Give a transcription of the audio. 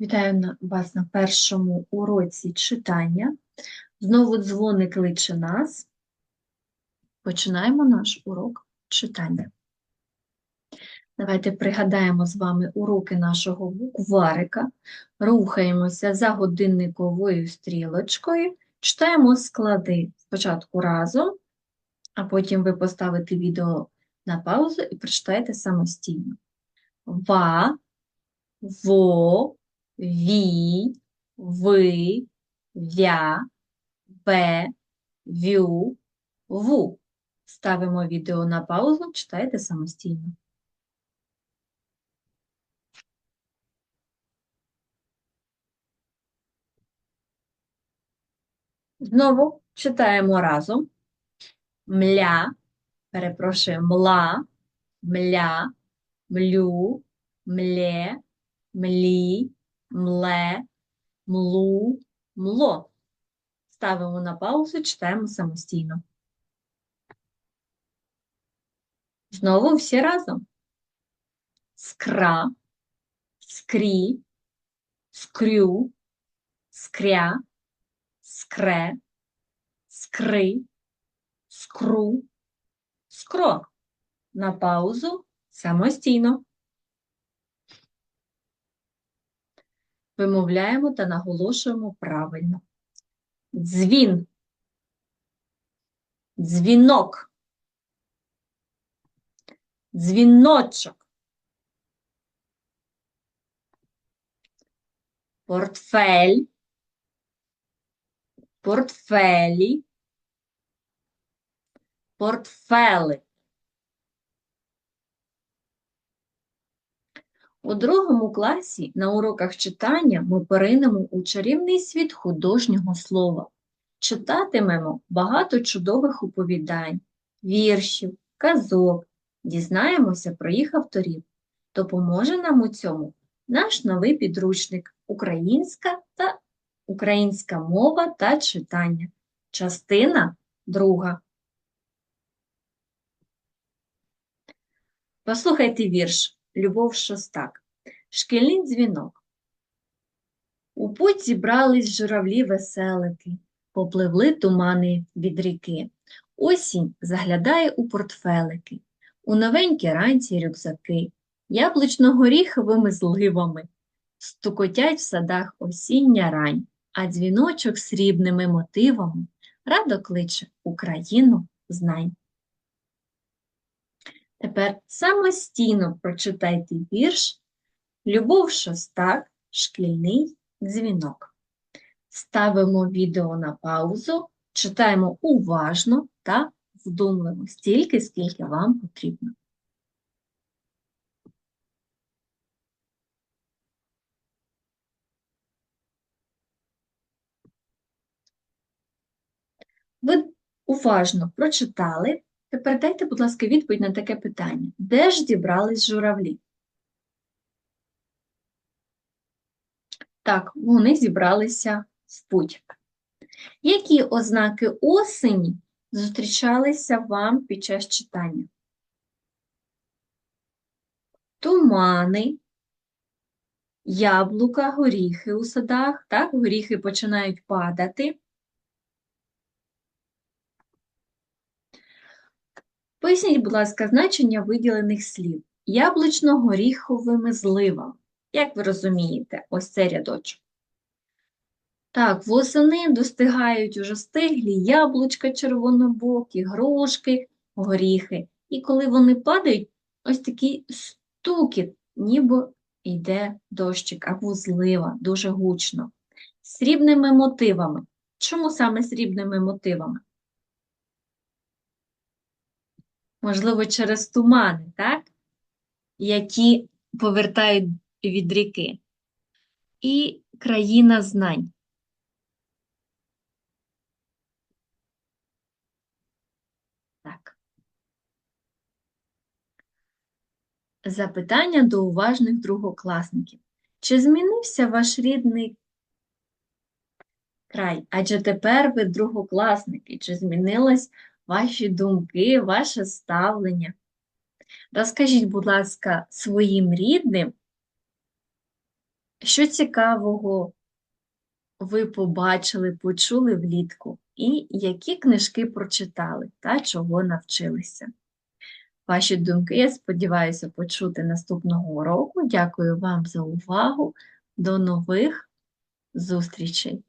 Вітаю вас на першому уроці читання. Знову дзвоник кличе нас. Починаємо наш урок читання. Давайте пригадаємо з вами уроки нашого букварика. Рухаємося за годинниковою стрілочкою, читаємо склади спочатку разом, а потім ви поставите відео на паузу і прочитаєте самостійно. Ва, во, ві, ви, вя, ве, вю, ву. Ставимо відео на паузу, читайте самостійно. Знову читаємо разом. Мля, перепрошую, мла, мля, млю, млє, млі, мле, млу, мло. Ставимо на паузу, читаємо самостійно. Знову всі разом. Скра, скрі, скрю, скря, скре, скри, скру, скро. На паузу самостійно. Вимовляємо та наголошуємо правильно. Дзвін, дзвінок, дзвіночок, портфель, портфелі, портфели. У другому класі на уроках читання ми поринемо у чарівний світ художнього слова. Читатимемо багато чудових оповідань, віршів, казок, дізнаємося про їх авторів. Допоможе нам у цьому наш новий підручник Українська та Українська мова та читання. Частина друга. Послухайте вірш Любов Шостак. Шкільний дзвінок. У путь зібрались журавлі веселики, попливли тумани від ріки. Осінь заглядає у портфелики, у новенькі ранці рюкзаки, яблучно-горіховими зливами. Стукотять в садах осіння рань, а дзвіночок срібними мотивами радо кличе Україну знань. Тепер самостійно прочитайте вірш Любов Шостак, шкільний дзвінок. Ставимо відео на паузу, читаємо уважно та вдумливо, стільки, скільки вам потрібно. Ви уважно прочитали. Тепер дайте, будь ласка, відповідь на таке питання. Де ж зібрались журавлі? Так, вони зібралися в путь. Які ознаки осені зустрічалися вам під час читання? Тумани, яблука, горіхи у садах, так, горіхи починають падати. Поясніть, будь ласка, значення виділених слів. Яблучно-горіховими зливами. Як ви розумієте, ось цей рядочок. Так, восени достигають уже стиглі яблучка червонобокі, грушки, горіхи. І коли вони падають, ось такий стукіт, ніби йде дощик або злива, дуже гучно. Срібними мотивами. Чому саме срібними мотивами? Можливо, через тумани, так? Які повертають від ріки. І країна знань. Так. Запитання до уважних другокласників. Чи змінився ваш рідний край? Адже тепер ви другокласники. Чи змінилось ваші думки, ваше ставлення? Розкажіть, будь ласка, своїм рідним, Що цікавого ви побачили, почули влітку, і які книжки прочитали та чого навчилися? Ваші думки, я сподіваюся, почути наступного року. Дякую вам за увагу. До нових зустрічей!